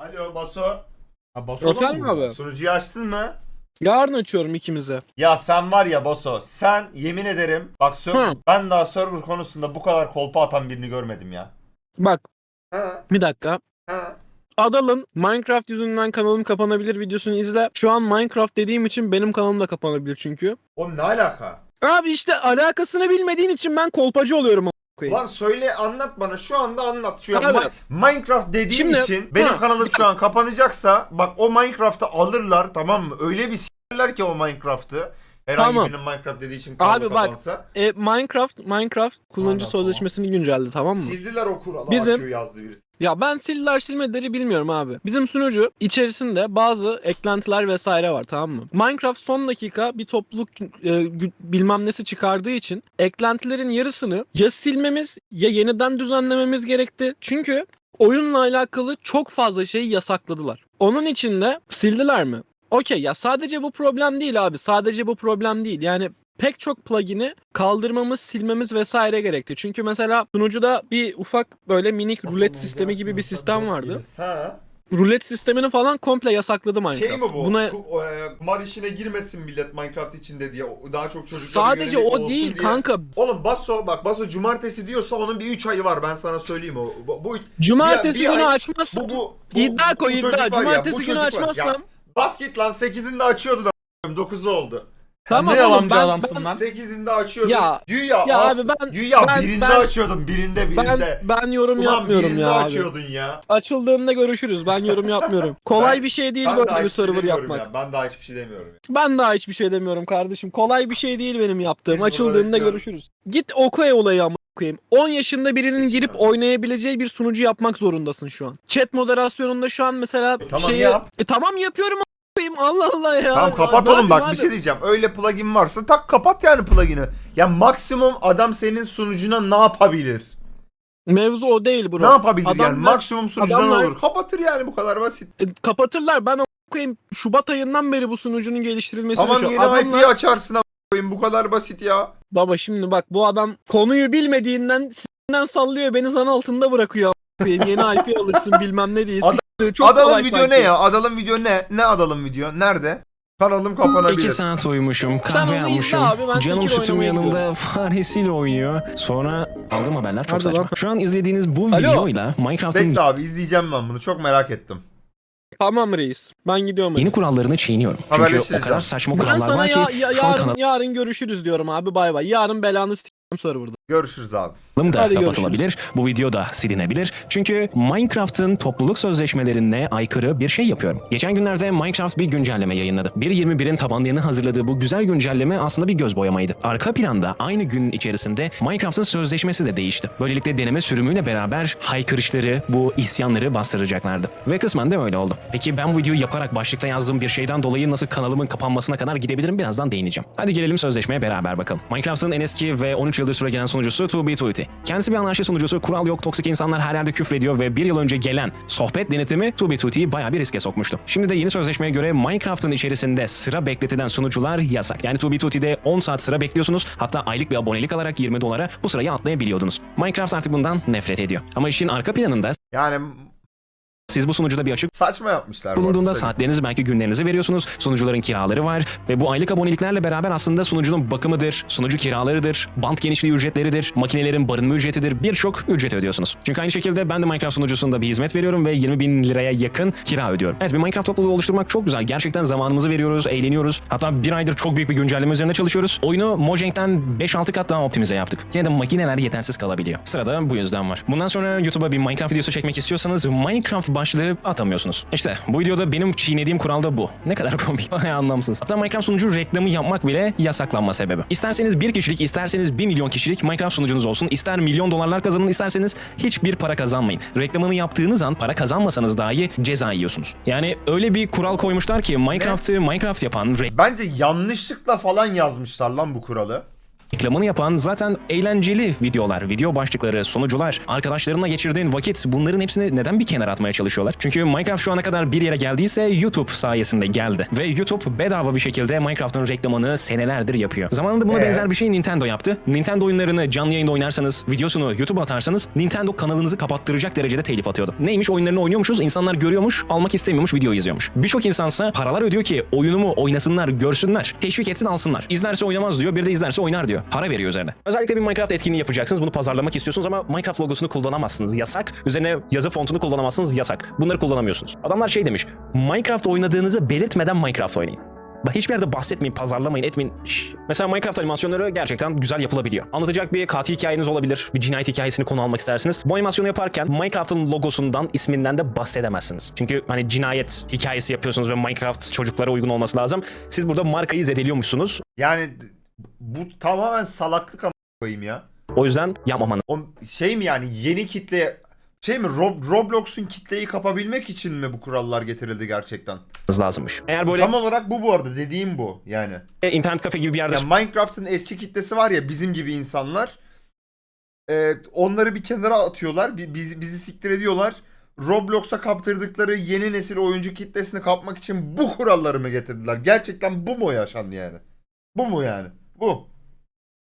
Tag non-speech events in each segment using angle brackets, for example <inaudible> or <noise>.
Alo Baso. Ha, Baso'dan Efendim mı? abi? Sunucuyu açtın mı? Yarın açıyorum ikimize. Ya sen var ya Baso. Sen yemin ederim. Bak sö- Hı. ben daha server konusunda bu kadar kolpa atan birini görmedim ya. Bak Ha, bir dakika. ha. Adal'ın Minecraft yüzünden kanalım kapanabilir videosunu izle. Şu an Minecraft dediğim için benim kanalım da kapanabilir çünkü. Oğlum ne alaka? Abi işte alakasını bilmediğin için ben kolpacı oluyorum. Koyayım. Lan söyle anlat bana şu anda anlat. Şu an Abi. Ma- Minecraft dediğim Şimdi- için benim Ha. kanalım şu an kapanacaksa bak o Minecraft'ı alırlar tamam mı? Öyle bir s**ler ki o Minecraft'ı. Herhangi Tamam. birinin Minecraft dediği için kanalı Abi bak. E, Minecraft Minecraft kullanıcı Aynen, sözleşmesini güncelledi tamam mı? Sildiler o kuralı. Bizim- yazdı birisi. Ya ben sildiler silmedileri bilmiyorum abi. Bizim sunucu içerisinde bazı eklentiler vesaire var tamam mı? Minecraft son dakika bir topluluk e, gü- bilmem nesi çıkardığı için eklentilerin yarısını ya silmemiz ya yeniden düzenlememiz gerekti. Çünkü oyunla alakalı çok fazla şeyi yasakladılar. Onun için de sildiler mi? Okey ya sadece bu problem değil abi. Sadece bu problem değil. Yani pek çok plugin'i kaldırmamız, silmemiz vesaire gerekti. Çünkü mesela sunucuda bir ufak böyle minik rulet sistemi gibi bir sistem vardı. Ha. Rulet sistemini falan komple yasakladı Minecraft. Şey mi bu? Buna Ku- e, kumar işine girmesin millet Minecraft içinde diye. Daha çok çocuklara sadece yönelik o olsun değil diye. kanka. Oğlum Baso bak Baso cumartesi diyorsa onun bir 3 ayı var ben sana söyleyeyim o. Bu, bu, Cumartesi bir günü ay- açmazsam bu, bu, bu iddia koy bu çocuk iddia. var ya, bu Cumartesi çocuk günü açmazsam Ya, basket lan 8'inde açıyordu da 9'u oldu. tamam ne oğlum, yalancı ben- adamsın ben- lan. 8'inde açıyordun. Ya- Güya, ya as- abi ben- güya ben- birinde ben- açıyordum birinde birinde. Ben ben yorum Ulan yapmıyorum birinde ya abi. açıyordun ya. Açıldığında görüşürüz. Ben yorum yapmıyorum. <laughs> Kolay Ben- bir şey değil Ben böyle daha bir hiçbir şey server demiyorum yapmak. ya. Ben daha hiçbir şey demiyorum. ya. Ben daha hiçbir şey demiyorum kardeşim. Kolay bir şey değil benim yaptığım. Biz Açıldığında bekliyoruz. görüşürüz. Git Okoye olayı ama koyayım. 10 yaşında birinin Peki girip abi. oynayabileceği bir sunucu yapmak zorundasın şu an. Chat moderasyonunda şu an mesela E tamam, şeyi... yap. E tamam yapıyorum a**ayım. Allah Allah ya. Tamam kapat Ne oğlum bak yapayım bir abi? şey diyeceğim. Öyle plugin varsa tak kapat yani plugin'i. Ya maksimum adam senin sunucuna ne yapabilir? Mevzu o değil bro. Ne yapabilir yani? Adamlar- Maksimum sunucudan adamlar- olur. Kapatır yani bu kadar basit. E, kapatırlar. Ben koyayım Şubat ayından beri bu sunucunun geliştirilmesi Tamam yeni Adamlar- IP'yi açarsın a- koyayım bu kadar basit ya. Baba şimdi bak bu adam konuyu bilmediğinden s**inden sallıyor beni zan altında bırakıyor. Koyayım. Yeni IP alırsın bilmem ne diye. Ad-. Çok kolay video sanki. ne ya? Adal'ın video ne? Ne Adal'ın video? Nerede? Kanalım kapanabilir. 2 saat uyumuşum, kahve onu izle almışım. abi, ben Canım sütüm oynamaya yanında <laughs> faresiyle oynuyor. Sonra aldığım haberler çok Nerede saçma. lan? Şu an izlediğiniz bu Alo. videoyla Minecraft'ın Bekle abi izleyeceğim ben bunu. Çok merak ettim. Tamam reis. Ben gidiyorum. yeni kurallarını çiğniyorum. Çünkü o Haberleşiriz kadar ya. saçma Ben kurallar sana var ya, ki ya- şu an yarın, yarın görüşürüz diyorum abi bay bay. Yarın belanı s**tim serverda. Görüşürüz abi. Da Hadi kapatılabilir. Bu video da silinebilir. Çünkü Minecraft'ın topluluk sözleşmelerine aykırı bir şey yapıyorum. Geçen günlerde Minecraft bir güncelleme yayınladı. 1.21'in tabanlarını hazırladığı bu güzel güncelleme aslında bir göz boyamaydı. Arka planda aynı gün içerisinde Minecraft'ın sözleşmesi de değişti. Böylelikle deneme sürümüyle beraber haykırışları, bu isyanları bastıracaklardı. Ve kısmen de öyle oldu. Peki ben bu videoyu yaparak başlıkta yazdığım bir şeyden dolayı nasıl kanalımın kapanmasına kadar gidebilirim birazdan değineceğim. Hadi gelelim sözleşmeye beraber bakalım. Minecraft'ın en eski ve 13 yıldır süregelen sunucusu 2B2T. Kendisi bir anarşi sunucusu, kural yok, toksik insanlar her yerde küfrediyor ve bir yıl önce gelen sohbet denetimi 2B2T'yi bayağı bir riske sokmuştu. Şimdi de yeni sözleşmeye göre Minecraft'ın içerisinde sıra bekletilen sunucular yasak. Yani 2B2T'de 10 saat sıra bekliyorsunuz. Hatta aylık bir abonelik alarak 20 dolara bu sırayı atlayabiliyordunuz. Minecraft artık bundan nefret ediyor. Ama işin arka planında Yani siz bu sunucuda bir açık saçma yapmışlar. bu arada, bulunduğunda saatlerinizi belki günlerinizi veriyorsunuz. Sunucuların kiraları var ve bu aylık aboneliklerle beraber aslında sunucunun bakımıdır, sunucu kiralarıdır, bant genişliği ücretleridir, makinelerin barınma ücretidir birçok ücret ödüyorsunuz. Çünkü aynı şekilde ben de Minecraft sunucusunda bir hizmet veriyorum ve 20 bin liraya yakın kira ödüyorum. Evet bir Minecraft topluluğu oluşturmak çok güzel. Gerçekten zamanımızı veriyoruz, eğleniyoruz. Hatta bir aydır çok büyük bir güncelleme üzerinde çalışıyoruz. Oyunu Mojang'den 5-6 kat daha optimize yaptık. Yine de makineler yetersiz kalabiliyor. Sırada bu yüzden var. Bundan sonra YouTube'a bir Minecraft videosu çekmek istiyorsanız Minecraft başlığı atamıyorsunuz. İşte bu videoda benim çiğnediğim kural da bu. Ne kadar <laughs> komik. Bayağı anlamsız. Hatta Minecraft sunucu reklamı yapmak bile yasaklanma sebebi. İsterseniz bir kişilik, isterseniz 1 milyon kişilik Minecraft sunucunuz olsun. İster milyon dolarlar kazanın, isterseniz hiçbir para kazanmayın. Reklamını yaptığınız an para kazanmasanız dahi ceza yiyorsunuz. Yani öyle bir kural koymuşlar ki Minecraft'ı Minecraft yapan, Bence yanlışlıkla falan yazmışlar lan bu kuralı. Reklamını yapan zaten eğlenceli videolar, video başlıkları, sunucular, arkadaşlarınla geçirdiğin vakit bunların hepsini neden bir kenara atmaya çalışıyorlar? Çünkü Minecraft şu ana kadar bir yere geldiyse YouTube sayesinde geldi. Ve YouTube bedava bir şekilde Minecraft'ın reklamını senelerdir yapıyor. Zamanında buna Ee? benzer bir şey Nintendo yaptı. Nintendo oyunlarını canlı yayında oynarsanız, videosunu YouTube'a atarsanız Nintendo kanalınızı kapattıracak derecede telif atıyordu. Neymiş oyunlarını oynuyormuşuz, insanlar görüyormuş, almak istemiyormuş, video izliyormuş. Birçok insansa paralar ödüyor ki oyunumu oynasınlar, görsünler, teşvik etsin alsınlar. İzlerse oynamaz diyor, bir de izlerse oynar diyor. Para veriyor üzerine. Özellikle bir Minecraft etkinliği yapacaksınız, bunu pazarlamak istiyorsunuz ama Minecraft logosunu kullanamazsınız, yasak. Üzerine yazı fontunu kullanamazsınız, yasak. Bunları kullanamıyorsunuz. Adamlar şey demiş, Minecraft oynadığınızı belirtmeden Minecraft oynayın. Hiçbir yerde bahsetmeyin, pazarlamayın, etmeyin. Şşş. Mesela Minecraft animasyonları gerçekten güzel yapılabiliyor. Anlatacak bir katil hikayeniz olabilir. Bir cinayet hikayesini konu almak istersiniz. Bu animasyonu yaparken Minecraft'ın logosundan, isminden de bahsedemezsiniz. Çünkü hani cinayet hikayesi yapıyorsunuz ve Minecraft çocuklara uygun olması lazım. Siz burada markayı zedeliyormuşsunuz. Yani bu tamamen salaklık ama koyayım ya. O yüzden yapmamanız O şey mi yani yeni kitle şey mi Rob, Roblox'un kitleyi kapabilmek için mi bu kurallar getirildi gerçekten? lazımmış. Eğer böyle Tam olarak bu bu arada dediğim bu yani. internet kafe gibi bir yerde Ya Minecraft'ın eski kitlesi var ya bizim gibi insanlar. e, onları bir kenara atıyorlar. bi- Bizi, bizi siktir ediyorlar. Roblox'a kaptırdıkları yeni nesil oyuncu kitlesini kapmak için bu kuralları mı getirdiler? Gerçekten bu mu yaşandı yani? Bu mu yani? Bu.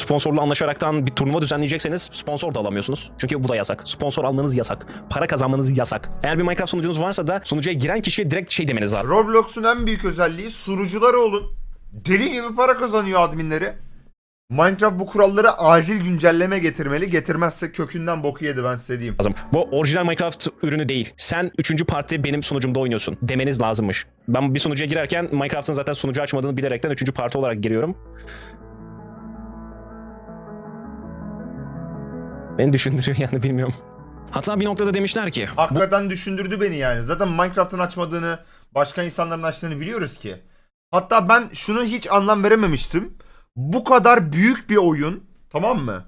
sponsorla anlaşaraktan bir turnuva düzenleyecekseniz sponsor da alamıyorsunuz. Çünkü bu da yasak. Sponsor almanız yasak. Para kazanmanız yasak. Eğer bir Minecraft sunucunuz varsa da sunucuya giren kişiye direkt şey demeniz lazım. Roblox'un en büyük özelliği sunucuları olun. Deli gibi para kazanıyor adminleri. Minecraft bu kurallara acil güncelleme getirmeli. Getirmezse kökünden boku yedi ben size diyeyim. lazım. Bu orijinal Minecraft ürünü değil. Sen üçüncü parti benim sunucumda oynuyorsun demeniz lazımmış. Ben bir sunucuya girerken Minecraft'ın zaten sunucu açmadığını bilerekten üçüncü parti olarak giriyorum. Beni düşündürüyor yani bilmiyorum. Hatta bir noktada demişler ki Hakikaten düşündürdü beni yani. Zaten Minecraft'ın açmadığını, başka insanların açtığını biliyoruz ki. Hatta ben şunu hiç anlam verememiştim. Bu kadar büyük bir oyun, tamam mı?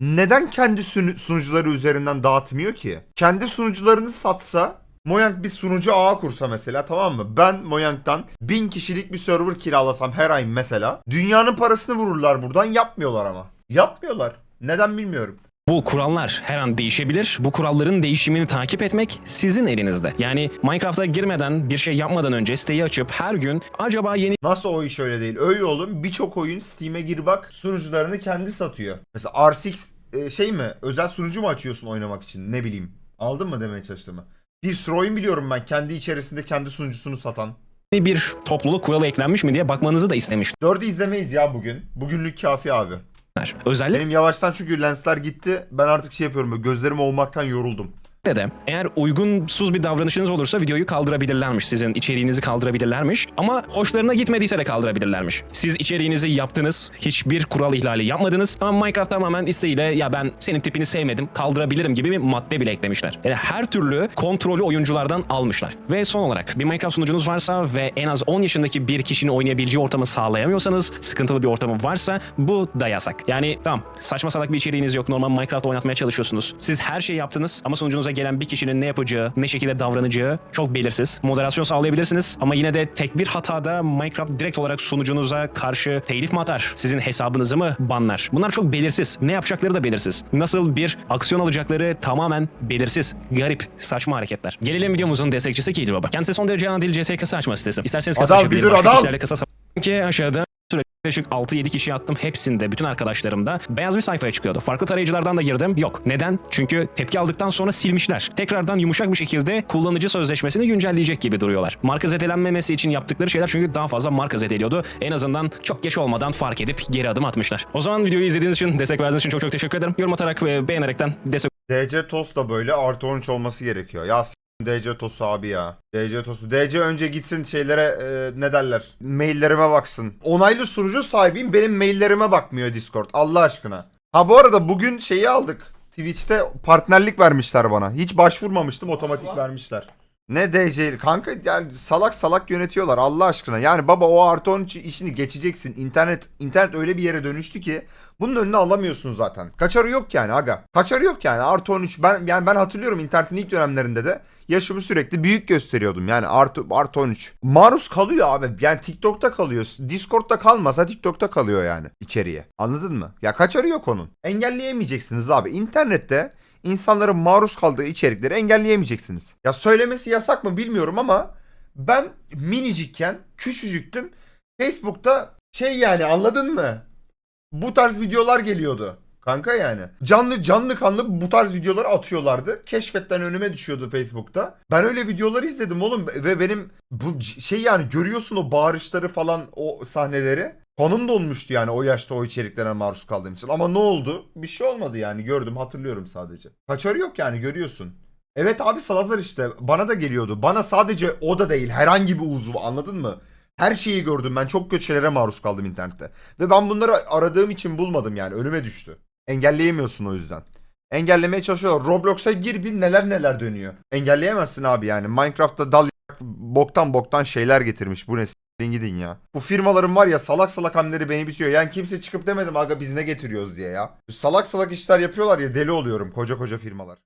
Neden kendi sunu- sunucuları üzerinden dağıtmıyor ki? Kendi sunucularını satsa, Mojang bir sunucu ağı kursa mesela tamam mı? Ben Mojang'dan 1000 kişilik bir server kiralasam her ay mesela. Dünyanın parasını vururlar buradan yapmıyorlar ama. Yapmıyorlar. Neden bilmiyorum. Bu kurallar her an değişebilir. Bu kuralların değişimini takip etmek sizin elinizde. Yani Minecraft'a girmeden, bir şey yapmadan önce siteyi açıp her gün acaba yeni Nasıl o iş öyle değil? Öyle oğlum. Birçok oyun Steam'e gir bak sunucularını kendi satıyor. Mesela R6 e, şey mi? Özel sunucu mu açıyorsun oynamak için? Ne bileyim. Aldın mı demeye çalıştığımı? Bir sürü oyun biliyorum ben. Kendi içerisinde kendi sunucusunu satan. bir topluluk kuralı eklenmiş mi diye bakmanızı da istemişler. Dördü izlemeyiz ya bugün. Bugünlük kafi abi. Özellikle Benim yavaştan çünkü lensler gitti. Ben artık şey yapıyorum. Gözlerim olmaktan yoruldum. De eğer uygunsuz bir davranışınız olursa videoyu kaldırabilirlermiş. Sizin içeriğinizi kaldırabilirlermiş. Ama hoşlarına gitmediyse de kaldırabilirlermiş. Siz içeriğinizi yaptınız. Hiçbir kural ihlali yapmadınız. Ama Minecraft tamamen isteğiyle ya ben senin tipini sevmedim kaldırabilirim gibi bir madde bile eklemişler. Yani her türlü kontrolü oyunculardan almışlar. Ve son olarak bir Minecraft sunucunuz varsa ve en az 10 yaşındaki bir kişinin oynayabileceği ortamı sağlayamıyorsanız, sıkıntılı bir ortamı varsa bu da yasak. Yani tamam saçma salak bir içeriğiniz yok. Normal Minecraft oynatmaya çalışıyorsunuz. Siz her şeyi yaptınız ama sunucunuza gelen bir kişinin ne yapacağı, ne şekilde davranacağı çok belirsiz. Moderasyon sağlayabilirsiniz ama yine de tek bir hatada Minecraft direkt olarak sunucunuza karşı telif mi atar? Sizin hesabınızı mı banlar? Bunlar çok belirsiz. Ne yapacakları da belirsiz. Nasıl bir aksiyon alacakları tamamen belirsiz. Garip, saçma hareketler. Gelelim videomuzun destekçisi Keydr Baba. Kendisi son derece adil CS kasa açma sitesi. İsterseniz kasa Adam açabilir, bilir, başka adam. kişilerle kasa ki aşağıda Yaklaşık 6-7 kişi attım. Hepsinde bütün arkadaşlarımda beyaz bir sayfaya çıkıyordu. Farklı tarayıcılardan da girdim. Yok. Neden? Çünkü tepki aldıktan sonra silmişler. Tekrardan yumuşak bir şekilde kullanıcı sözleşmesini güncelleyecek gibi duruyorlar. Marka zedelenmemesi için yaptıkları şeyler çünkü daha fazla marka zedeliyordu. En azından çok geç olmadan fark edip geri adım atmışlar. O zaman videoyu izlediğiniz için, destek verdiğiniz için çok çok teşekkür ederim. Yorum atarak ve beğenerekten destek DC TOS da böyle artı 13 olması gerekiyor. Ya DC TOS'u abi ya. DC TOS'u. DC önce gitsin şeylere e, ne derler? Maillerime baksın. Onaylı sunucu sahibiyim. Benim maillerime bakmıyor Discord. Allah aşkına. Ha bu arada bugün şeyi aldık. Twitch'te partnerlik vermişler bana. Hiç başvurmamıştım otomatik vermişler. Ne DC kanka yani salak salak yönetiyorlar Allah aşkına. Yani baba o artı 13 işini geçeceksin. İnternet internet öyle bir yere dönüştü ki bunun önüne alamıyorsun zaten. Kaçarı yok yani aga. Kaçarı yok yani. Artı 13 ben yani ben hatırlıyorum internetin ilk dönemlerinde de yaşımı sürekli büyük gösteriyordum. Yani artı, artı 13. Maruz kalıyor abi. Yani TikTok'ta kalıyor. Discord'da kalmasa TikTok'ta kalıyor yani içeriye. Anladın mı? Ya kaçarı yok onun. Engelleyemeyeceksiniz abi. İnternette insanların maruz kaldığı içerikleri engelleyemeyeceksiniz. Ya söylemesi yasak mı bilmiyorum ama ben minicikken, küçücüktüm. Facebook'ta şey yani anladın mı? Bu tarz videolar geliyordu. Kanka yani. Canlı canlı kanlı bu tarz videoları atıyorlardı. Keşfetten önüme düşüyordu Facebook'ta. Ben öyle videoları izledim oğlum ve benim bu şey yani görüyorsun o bağırışları falan o sahneleri. Konum dolmuştu yani o yaşta o içeriklere maruz kaldığım için. Ama ne oldu? Bir şey olmadı yani gördüm hatırlıyorum sadece. Kaçarı yok yani görüyorsun. Evet abi Salazar işte bana da geliyordu. Bana sadece o da değil herhangi bir uzuv anladın mı? Her şeyi gördüm ben çok kötü şeylere maruz kaldım internette. Ve ben bunları aradığım için bulmadım yani önüme düştü. Engelleyemiyorsun o yüzden. Engellemeye çalışıyorlar. Roblox'a gir bir neler neler dönüyor. Engelleyemezsin abi yani. Minecraft'ta dal boktan boktan şeyler getirmiş. Bu ne s**tin gidin ya. Bu firmaların var ya salak salak hamleleri beni bitiyor. Yani kimse çıkıp demedim aga biz ne getiriyoruz diye ya. Salak salak işler yapıyorlar ya deli oluyorum koca koca firmalar.